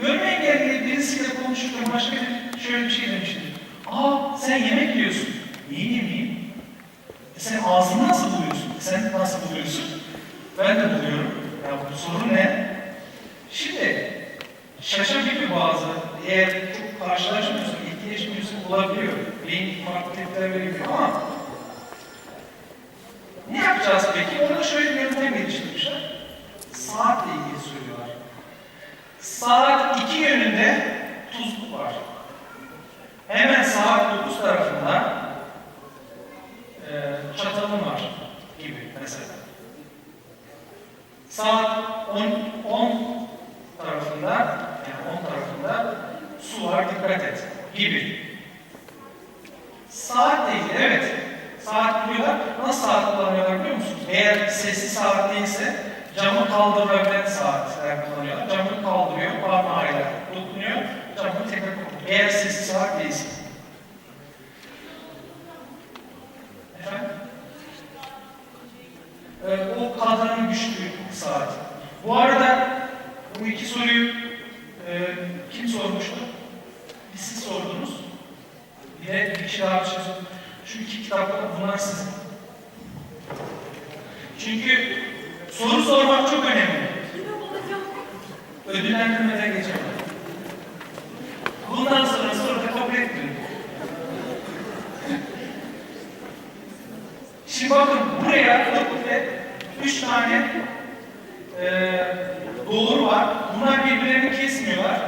Görme engelli birisiyle konuşurken başka bir şöyle bir şey demişti. Aa sen yemek yiyorsun. Niye yemeyeyim? E sen ağzını nasıl buluyorsun? E sen nasıl buluyorsun? Ben de buluyorum. Ya bu sorun ne? Şimdi şaşa gibi bazı eğer çok karşılaşmıyorsun, etkileşmiyorsun olabiliyor. Beyin farklı tepkiler verebiliyor ama ne yapacağız peki? Orada şöyle bir yöntem geliştirmişler. Saatle ilgili söylüyorlar. Saat iki yönünde tuzluk var. Hemen saat 9 tarafında e, çatalım var gibi mesela. Saat 10, 10 tarafında yani 10 tarafında su var dikkat et gibi. Saatle ilgili evet. Saat biliyorlar. Nasıl saat kullanıyorlar biliyor musunuz? Eğer sesli saat Ee, o kadranın güçlü saat. Bu arada bu iki soruyu e, kim sormuştu? Bir siz sordunuz. De bir kişi daha bir şey. Şu iki kitapta bunlar sizin. Çünkü soru sormak çok önemli. Ödüllendirmeden geçemem. Bundan sonra soruda kabul etmiyorum. Şimdi bakın buraya ve üç tane eee doğru var. Bunlar birbirlerini kesmiyorlar.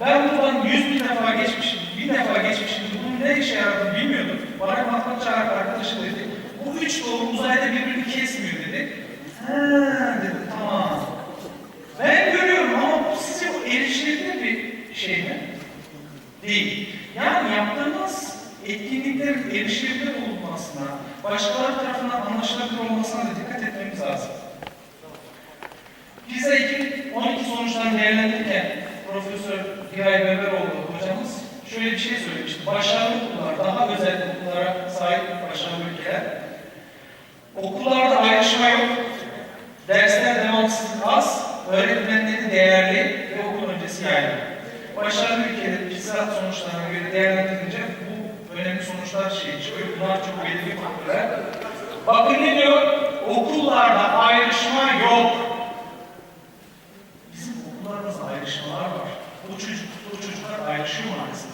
Ben buradan yüz bin defa geçmişim, bin defa geçmişim. Bunun ne işe yaradığını bilmiyordum. Bana matematik arkadaşım dedi. Bu üç doğru uzayda birbirini kesmiyor dedi. Ha dedim tamam. Ben görüyorum ama bu sizce erişilebilir bir şey mi? Değil. Yani yaptığımız etkinliklerin erişilebilir olmasına, başkaları tarafından anlaşılabilir olmasına da dikkat etmemiz lazım. PISA 2012 sonuçlarını değerlendirirken Profesör Giray Beberoğlu hocamız şöyle bir şey söylemişti. Başarılı okullar, daha özel okullara sahip başarılı ülkeler. Okullarda ayrışma yok, dersler devamsızlık az, öğretmenleri değerli ve okul öncesi yaygın. Başarılı ülkeler PISA sonuçlarına göre değerlendirince bu önemli sonuçlar şey çıkıyor. Bunlar çok belirli faktörler. Bakın ne diyor? Okullarda ayrışma yok. Bizim okullarımızda ayrışmalar var. Bu çocuk, bu çocuklar ayrışıyor maalesef.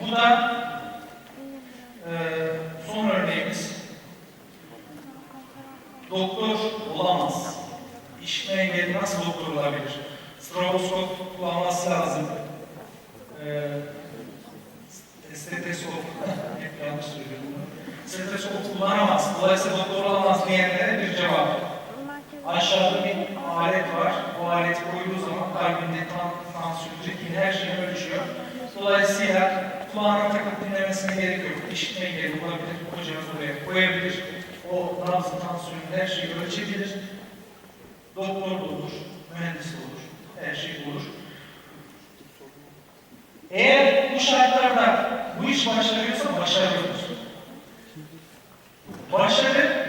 Bu da eee son örneğimiz. Doktor. Engelli nasıl doktor olabilir? Stroboskop kullanması lazım. Eee Steteskop, hep yanlış söylüyorum bunu. Steteskop kullanamaz, dolayısıyla doktor olamaz diyenlere bir cevap. Aşağıda bir alet var, o aleti koyduğu zaman kalbinde kan, tansiyon, ritmi, her şeyi ölçüyor. Dolayısıyla kulağına takıp dinlemesine gerek yok. İşitme engelli olabilir, hocamız oraya koyabilir. O nabzı, tansiyonu, her şeyi ölçebilir. Doktor da olur, mühendis olur, her şey olur. Eğer bu şartlarda bu iş başarıyorsa başarıyoruz. Başarı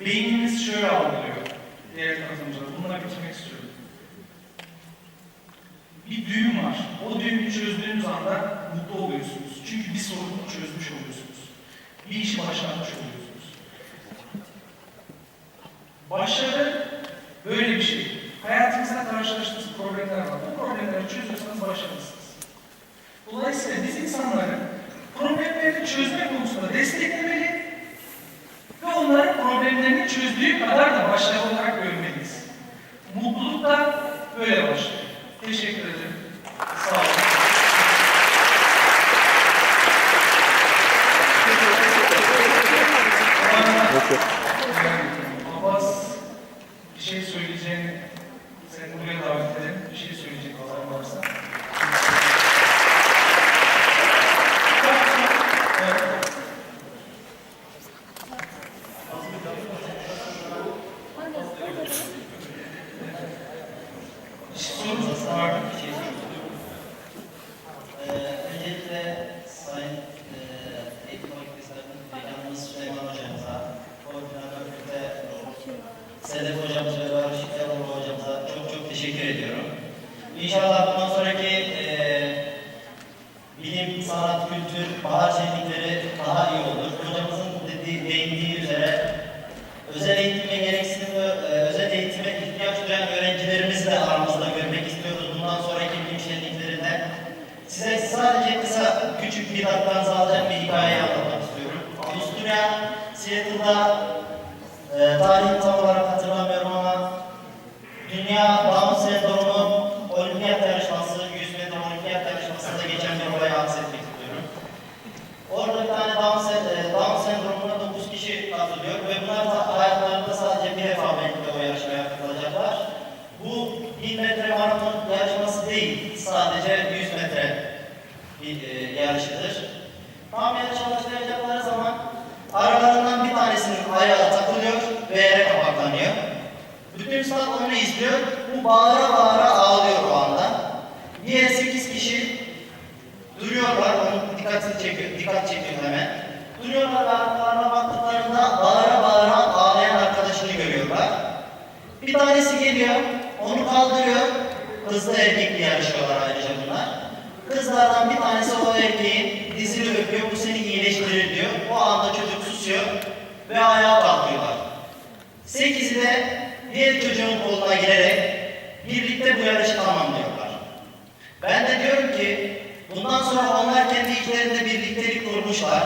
beyniniz şöyle algılıyor. Değerli katılımcılar, bununla bitirmek istiyorum. Bir düğüm var. O düğümü çözdüğünüz anda mutlu oluyorsunuz. Çünkü bir sorunu çözmüş oluyorsunuz. Bir işi başarmış oluyorsunuz. Başarı böyle bir şey. Hayatınızda karşılaştığınız problemler var. Bu problemleri çözüyorsanız başarılısınız. Dolayısıyla biz insanları problemlerini çözme konusunda desteklemeli ve onların problemlerini çözdüğü kadar da başarılı olarak görmeliyiz. Mutluluk da böyle başlıyor. Teşekkür ederim. Sağ olun. Abbas bir şey söyleyeceğini seni buraya davet edelim. Bir şey söyleyecek olan varsa. Evet. Sorunuz var mı? Ee, öncelikle Sayın e, Eğitim Fakültesi Dekanımız Süleyman Hocamıza, Sedef hocamız ve Barış Yalova hocamıza çok çok teşekkür ediyorum. İnşallah bundan sonraki eee bilim, sanat, kültür, bahar şenlikleri daha iyi olur. Hocamızın dediği, değindiği üzere özel eğitime gereksinim ve e, özel eğitime ihtiyaç duyan öğrencilerimizi de aramızda görmek istiyoruz. Bundan sonraki bilim şenliklerinde size sadece kısa küçük bir hikayeyi anlatmak istiyorum. Avusturya, Seattle'da e, tarihini tam olarak hatırlamıyorum ama Dünya Down Sendromu Olimpiyat Yarışması, 100 metre Olimpiyat Yarışması'nda geçen bir olayı aksetmek istiyorum. Orada bir tane Down, e, Down sendromuna 9 kişi katılıyor ve bunlar da hayatlarında sadece bir defa belki de o yarışmaya katılacaklar. Bu 1000 metre maraton yarışması değil, sadece 100 metre bir e, yarışıdır. Tam yarışa başlayacakları zaman aralarından bir tanesinin ayağı takılıyor ve yere kapaklanıyor. Bütün stat onu izliyor. Bu bağıra bağıra ağlıyor o anda. Diğer 8 kişi duruyorlar. Onun dikkatini çekiyor, dikkat çekiyor hemen. Duruyorlar ve arkalarına baktıklarında bağıra bağıra ağlayan arkadaşını görüyorlar. Bir tanesi geliyor, onu kaldırıyor. Kızla erkekli yarışıyorlar ayrıca bunlar. Kızlardan bir tanesi o erkeğin dizini öpüyor, bu seni iyileştirir diyor. O anda çocuk susuyor ve ayağa kalkıyorlar. Sekizi de diğer çocuğun koluna girerek birlikte bu yarışı tamamlıyorlar. Ben de diyorum ki bundan sonra onlar kendi içlerinde birliktelik kurmuşlar.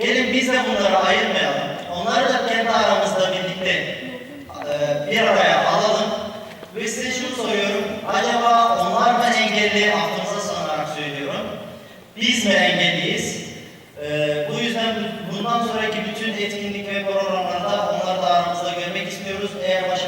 Gelin biz de bunları ayırmayalım. Onları da kendi aramızda birlikte e, bir araya alalım. Ve size şunu soruyorum. Acaba onlar mı engelli? Aklınıza sığınarak söylüyorum. Biz mi engelliyiz? Ee, bu yüzden bundan sonraki bütün etkinlik ve programlarda onları da aramızda görmek istiyoruz. Eğer başarımızı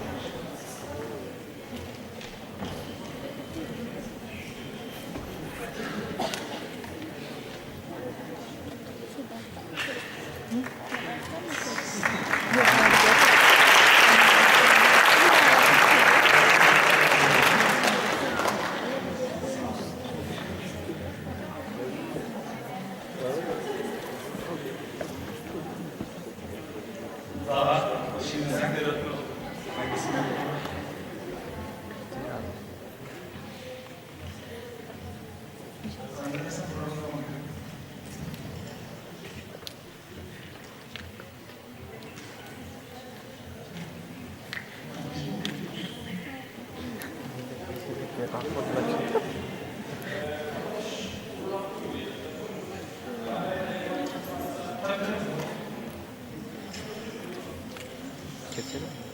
Gracias.